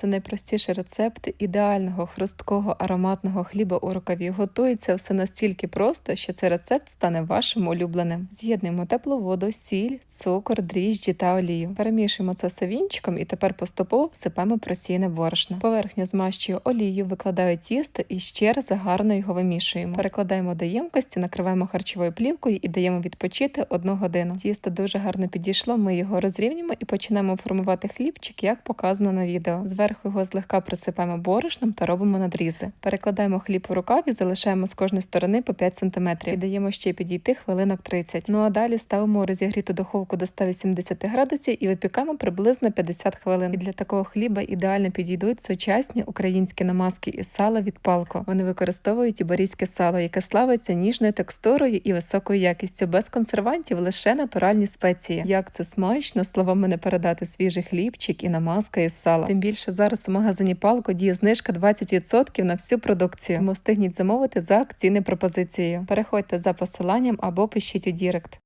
Це найпростіший рецепт ідеального хрусткого ароматного хліба у рукаві. Готується все настільки просто, що цей рецепт стане вашим улюбленим. З'єднуємо теплу воду, сіль, цукор, дріжджі та олію. Перемішуємо це все вінчиком і тепер поступово всипаємо просіяне борошно. Поверхню змащую олію, викладаю тісто і ще раз гарно його вимішуємо. Перекладаємо до ємкості, накриваємо харчовою плівкою і даємо відпочити одну годину. Тісто дуже гарно підійшло. Ми його розрівнюємо і починаємо формувати хлібчик, як показано на відео. Зверху його злегка присипаємо борошном та робимо надрізи. Перекладаємо хліб у рукав і залишаємо з кожної сторони по 5 см. І даємо ще підійти хвилинок 30. Ну а далі ставимо розігріту духовку до 180 градусів і випікаємо приблизно 50 хвилин. І для такого хліба ідеально підійдуть сучасні українські намазки із сала від палко. Вони використовують іборійське сало, яке славиться ніжною текстурою і високою якістю, без консервантів, лише натуральні спеції. Як це смачно, словами не передати свіжий хлібчик і намазка із сала. Тим більше зараз у магазині палко діє знижка 20% на всю продукцію. Тому встигніть замовити за акційною пропозицією. Переходьте за посиланням або пишіть у Дірект.